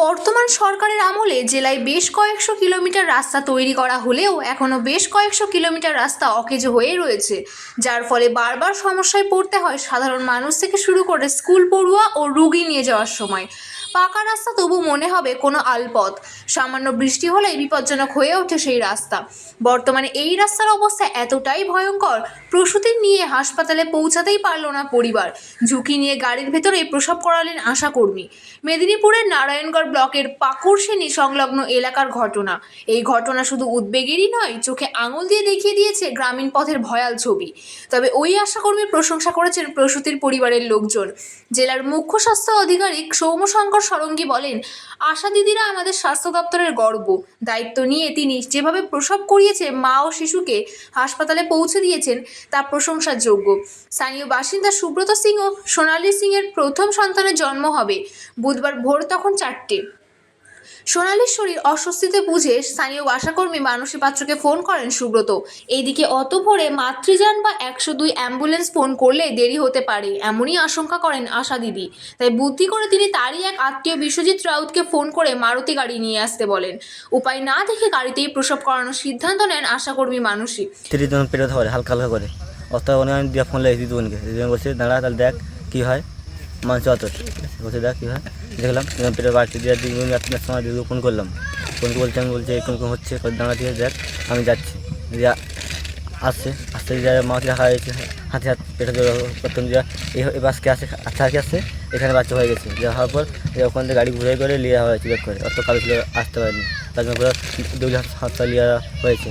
বর্তমান সরকারের আমলে জেলায় বেশ কয়েকশো কিলোমিটার রাস্তা তৈরি করা হলেও এখনও বেশ কয়েকশো কিলোমিটার রাস্তা অকেজো হয়ে রয়েছে, যার ফলে বারবার সমস্যায় পড়তে হয় সাধারণ মানুষ থেকে শুরু করে স্কুল পড়ুয়া ও রুগী নিয়ে যাওয়ার সময়। পাকা রাস্তা তবু মনে হবে কোনো আলপথ সামান্য বৃষ্টি হলেই বিপজ্জনক হয়ে ওঠে সেই রাস্তা। বর্তমানে এই রাস্তার অবস্থা এতটাই ভয়ঙ্কর, প্রসূতি নিয়ে হাসপাতালে পৌঁছাতেই পারল না পরিবার। ঝুঁকি নিয়ে গাড়ির ভেতরে প্রসব করালেন আশাকর্মী। মেদিনীপুরের নারায়ণগড় ব্লকের পাকুড়সেনি সংলগ্ন এলাকার ঘটনা। এই ঘটনা শুধু উদ্বেগেরই নয়, চোখে আঙুল দিয়ে দেখিয়ে দিয়েছে গ্রামীণ পথের ভয়াল ছবি। তবে ওই আশাকর্মীর প্রশংসা করেছেন প্রসূতির পরিবারের লোকজন। জেলার মুখ্য স্বাস্থ্য আধিকারিক সৌমশঙ্কর সরঙ্গী বলেন, আশা দিদিরা আমাদের স্বাস্থ্য দপ্তরের গর্ব। দায়িত্ব নিয়ে তিনি যেভাবে প্রসব করিয়েছে, মা ও শিশুকে হাসপাতালে পৌঁছে দিয়েছেন, তা প্রশংসার যোগ্য স্থানীয় বাসিন্দা সুব্রত সিং ও সোনালী সিংয়ের প্রথম সন্তানের জন্ম হবে বুধবার ভোর তখন চারটে। সোনালীর শরীর অস্বস্তিতে বুঝে স্থানীয় আশাকর্মী মানসী পাত্রকে ফোন করেন সুব্রত। এইদিকে অত ভোরে মাতৃযান বা একশো দুই অ্যাম্বুলেন্স ফোন করলে দেরি হতে পারে, এমনই আশঙ্কা করেন আশা দিদি। তাই বুদ্ধি করে তিনি তারই এক আত্মীয় বিশ্বজিৎ রাউতকে ফোন করে মারুতি গাড়ি নিয়ে আসতে বলেন। উপায় না দেখে গাড়িতেই প্রসব করানোর সিদ্ধান্ত নেন আশাকর্মী মানসী। হালকা হালকা করে। অত আমি ফোন দুজনকে। দুজন বলছে, দাঁড়া, তাহলে দেখ কী হয়। মানুষ অত বলছে দেখ কী হয়। দেখলাম পেটের বাড়িতে দিয়ে দুজন রাত্রির সময় দিদি ফোন করলাম। ফোন বলছে, আমি বলছে এরকম এরকম হচ্ছে দাঁড়া, ঠিক দেখ, আমি যাচ্ছি। দিয়ে আসছে আসতে যা মাকে রাখা হয়েছে, হাতে হাত পেটে প্রথম যা এই বাসকে আসে আচ্ছা আগে আসছে, এখানে বাচ্চা হয়ে গেছে। যা হওয়ার পর ওখান থেকে গাড়ি ঘুরে করে লিয়া হয়েছে বের করে। অত কালো আসতে পারেনি। তার জন্য পুরো দুই হাসপাতাল লিয়া হয়েছে।